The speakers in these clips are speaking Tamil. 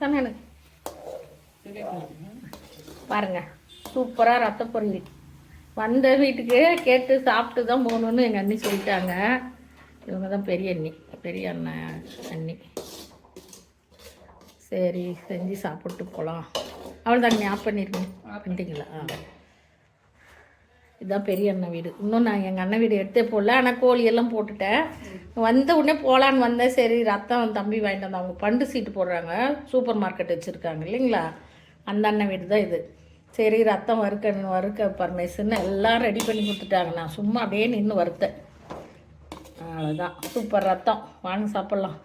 தானே எனக்கு. பாருங்க சூப்பராக ரத்த பொரியல் வந்த வீட்டுக்கு கேட்டு சாப்பிட்டு தான் போகணுன்னு எங்கள் அண்ணி சொல்லிட்டாங்க. இவங்க தான் பெரிய அண்ணி பெரிய அண்ணன் அண்ணி. சரி செஞ்சு சாப்பிட்டு போகலாம் அவள் தான் ஆஃப் பண்ணிருக்கேன் பண்ணிட்டீங்களா? ஆ. இதுதான் பெரிய அண்ணன் வீடு. இன்னும் நான் எங்கள் அண்ணன் வீடு எடுத்தே போடல ஆனால் கோழியெல்லாம் போட்டுட்டேன். வந்த உடனே போகலான்னு வந்தேன். சரி ரத்தம் தம்பி வாங்கிட்டு வந்தேன். அவங்க பண்டு சீட்டு போடுறாங்க. சூப்பர் மார்க்கெட் வச்சுருக்காங்க இல்லைங்களா? அந்த அண்ணன் வீடு தான் இது. சரி ரத்தம் வறுக்க வறுக்க பர்மேஷன் எல்லாம் ரெடி பண்ணி கொடுத்துட்டாங்க. நான் சும்மா அப்படியே நின்று வறுத்தேன் அவ்வளோதான் சூப்பர் ரத்தம். வாங்க சாப்பிட்லாம்.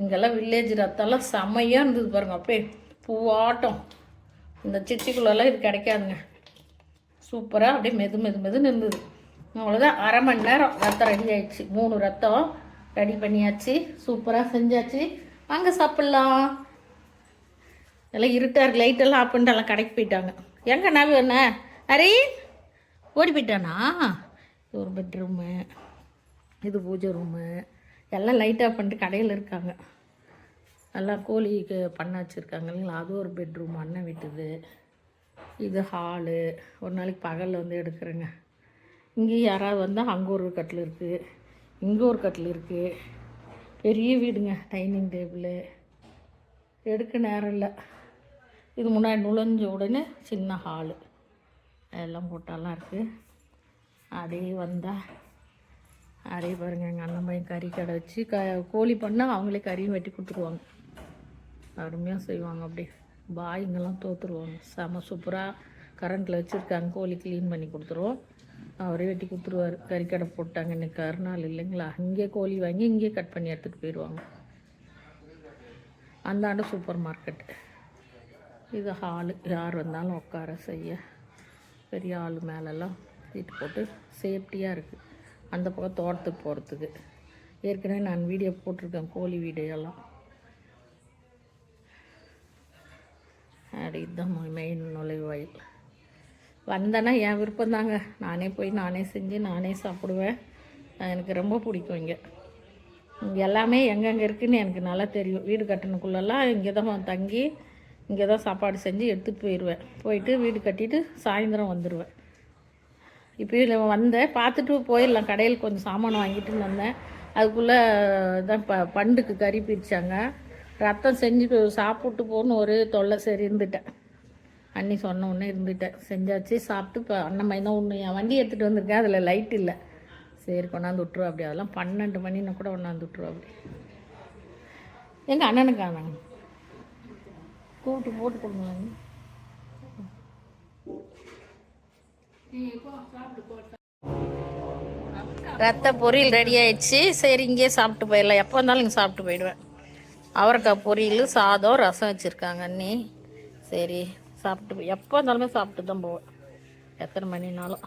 இங்கெல்லாம் வில்லேஜ் ரத்தம்லாம் செம்மையாக இருந்தது பாருங்க அப்பே. பூவாட்டம். இந்த சிட்டிக்குள்ளெல்லாம் இது கிடைக்காதுங்க. சூப்பராக அப்படியே மெது மெது மெதுன்னு இருந்தது அவ்வளோதான் அரை மணி நேரம் ரத்தம் ரெடி ஆயிடுச்சு. மூணு ரத்தம் ரெடி பண்ணியாச்சு. சூப்பராக செஞ்சாச்சு. வாங்க சாப்பிட்லாம். எல்லாம் இருட்டாக லைட்டெல்லாம் ஆஃப் பண்ணிட்டு எல்லாம் கடைக்கு போயிட்டாங்க. எங்கே நவி என்ன? அரே ஓடி போயிட்டானா? இது ஒரு பெட்ரூமு இது பூஜை ரூமு எல்லாம் லைட்டாக ஆஃப் பண்ணிட்டு கடையில் இருக்காங்க. எல்லாம் கோழிக்கு பண்ண வச்சுருக்காங்க இல்லைங்களா? அது ஒரு பெட்ரூம் அண்ணன் வீட்டுது. இது ஹாலு. ஒரு நாளைக்கு பகலில் வந்து எடுக்கிறேங்க. இங்கேயும் யாராவது வந்தால் அங்கே ஒரு கட்டில் இருக்குது இங்கே ஒரு கட்டில் இருக்குது பெரிய வீடுங்க டைனிங் டேபிள். எடுக்க நேரம் இல்லை. இது முன்னாடி நுழைஞ்ச உடனே சின்ன ஹாலு. எல்லாம் போட்டாலாம் இருக்குது அதே வந்தால் அதே பாருங்கள் எங்கள் அண்ணன் பையன் கறி கடை வச்சு க கோழி பண்ணால் அவங்களே கறியும் வெட்டி கொடுத்துருவாங்க. அருமையாக செய்வாங்க அப்படியே. பாய்ங்கெல்லாம் தோற்றுருவாங்க செம சூப்பராக கரண்ட்டில் வச்சுருக்காங்க. கோழி க்ளீன் பண்ணி கொடுத்துருவோம். அவரே வெட்டி கொடுத்துருவாரு. கறிக்கடை போட்டாங்க. இன்னைக்கு கருநாள் இல்லைங்களா? இங்கே கோழி வாங்கி இங்கேயே கட் பண்ணி எடுத்துகிட்டு போயிடுவாங்க அந்தாண்ட சூப்பர் மார்க்கெட். இது ஹாலு யார் வந்தாலும் உட்கார செய்ய. பெரிய ஆள் மேலெல்லாம் சீட்டு போட்டு சேஃப்டியாக இருக்குது அந்த பக்கம் தோட்டத்துக்கு போகிறதுக்கு ஏற்கனவே நான் வீடியோ போட்டிருக்கேன். கோழி வீடியோ எல்லாம் இதுதான் மெயின் நுழைவாயில். வந்தேன்னா என் விருப்பம் தாங்க. நானே போய் நானே செஞ்சு நானே சாப்பிடுவேன். எனக்கு ரொம்ப பிடிக்கும் இங்கே. இங்கே எல்லாமே எங்கெங்கே இருக்குன்னு எனக்கு நல்லா தெரியும். வீடு கட்டணுக்குள்ளெல்லாம் இங்கே தான் தங்கி இங்கே தான் சாப்பாடு செஞ்சு எடுத்துகிட்டு போயிடுவேன் போயிட்டு வீடு கட்டிட்டு சாயந்தரம் வந்துடுவேன் இப்போ இதில் வந்தேன். பார்த்துட்டு போயிடலாம். கடையில் கொஞ்சம் சாமான் வாங்கிட்டு வந்தேன். அதுக்குள்ளே தான் ப பண்டுக்கு கறி பிரித்தாங்க ரத்தம் செஞ்சு சாப்பிட்டு போகணும்னு ஒரு தொல்லை சரி இருந்துட்டேன். அண்ணி சொன்ன உடனே இருந்துட்டேன். செஞ்சாச்சு சாப்பிட்டு இப்போ அண்ணன் மையம் தான் ஒன்று என் வண்டி எடுத்துகிட்டு வந்திருக்கேன். அதில் லைட் இல்லை. சரி கொண்டாந்து விட்ருவா அப்படி. அதெல்லாம் பன்னெண்டு மணின்னு கூட கொண்டாந்து விட்ருவா அப்படி. எங்கள் அண்ணனுக்கு காணாங்க கூப்பிட்டு போட்டு கொடுங்க. ரத்த பொரியல் ரெடி ஆயிடுச்சு. சரி இங்கேயே சாப்பிட்டு போயிடலாம். எப்போ வந்தாலும் இங்கே சாப்பிட்டு போயிடுவேன். அவரைக்காய் பொரியல் சாதம் ரசம் வச்சுருக்காங்க அண்ணி. சரி சாப்பிட்டு போய் எப்போ இருந்தாலுமே சாப்பிட்டு தான் போவேன். எத்தனை மணினாலும்.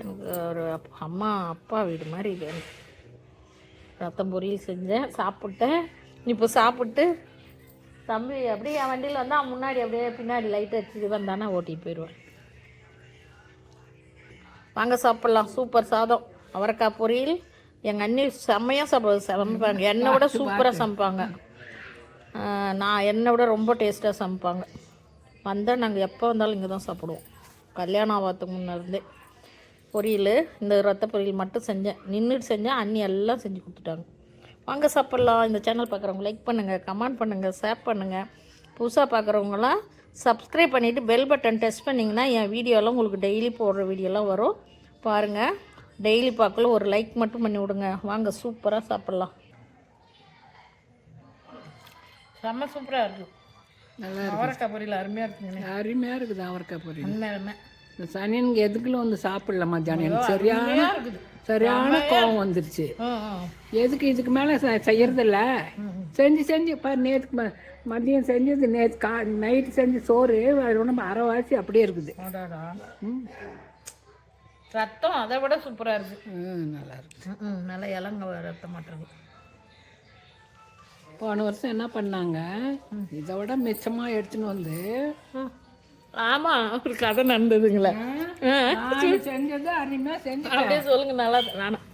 எனக்கு ஒரு அம்மா அப்பா வீடு மாதிரி இது ரத்தம் பொரியல் செஞ்சேன் சாப்பிட்டேன். இப்போ சாப்பிட்டு தம்பி அப்படியே என் வண்டியில் வந்தால் முன்னாடி அப்படியே பின்னாடி லைட் வச்சுட்டு வந்தானே ஓட்டிட்டு போயிடுவேன். வாங்க சாப்பிட்லாம். சூப்பர் சாதம். அவரைக்காய் பொரியல் எங்கள் அண்ணி செம்மையாக சாப்பிடுவது சமைப்பாங்க. என்னை விட சூப்பராக சமைப்பாங்க. நான் என்னை விட ரொம்ப டேஸ்ட்டாக சமைப்பாங்க. வந்தால் நாங்கள் எப்போ வந்தாலும் இங்கே தான் சாப்பிடுவோம். கல்யாணம் ஆகாததுக்கு முன்ன பொரியல் இந்த ரத்த பொரியல் மட்டும் செஞ்சேன். நின்றுட்டு செஞ்சேன் அண்ணி எல்லாம் செஞ்சு கொடுத்துட்டாங்க. வாங்க சாப்பிட்லாம். இந்த சேனல் பார்க்குறவங்க லைக் பண்ணுங்கள் கமெண்ட் பண்ணுங்கள் ஷேர் பண்ணுங்கள் புதுசாக பார்க்குறவங்களாம் சப்ஸ்கிரைப் பண்ணிவிட்டு பெல் பட்டன் டெஸ்ட் பண்ணிங்கன்னா என் வீடியோலாம் உங்களுக்கு டெய்லி போடுற வீடியோலாம் வரும். பாருங்கள் டெய்லி பார்க்கல ஒரு லைக் மட்டும் பண்ணி விடுங்க. வாங்க சூப்பராக சாப்பிட்லாம். செம்ம சூப்பராக இருக்குது நல்லா அவரைக்காய் பொரியல் அருமையாக இருக்குங்க அருமையாக இருக்குது அவரைக்காய் பொரியல். உண்மையாலுமே இந்த சனியனுக்கு எதுக்குள்ள வந்து சாப்பிடல மத்தியானம் எனக்கு சரியான சரியான கோவம் வந்துருச்சு. எதுக்கு இதுக்கு மேலே செய்யறதில்ல? செஞ்சு செஞ்சு பாரு நேற்றுக்கு ம மதியம் செஞ்சது நேற்று கா நைட்டு செஞ்ச சோறு அது ஒன்றும் அரைவாசி அப்படியே இருக்குது. ரத்தம் அதை விட சூப்பராக இருக்குது ம், நல்லா இருக்கு. ம் நல்லா இளங்க ரத்தம் மாட்டுறது. போன வருஷம் என்ன பண்ணாங்க? இதை விட மிச்சமாக எடுத்துன்னு வந்து ஆமாம் ஒரு கதை நடந்ததுங்களே. செஞ்சது அருமையாக செஞ்சு அப்படியே சொல்லுங்க நல்லா வேணாம்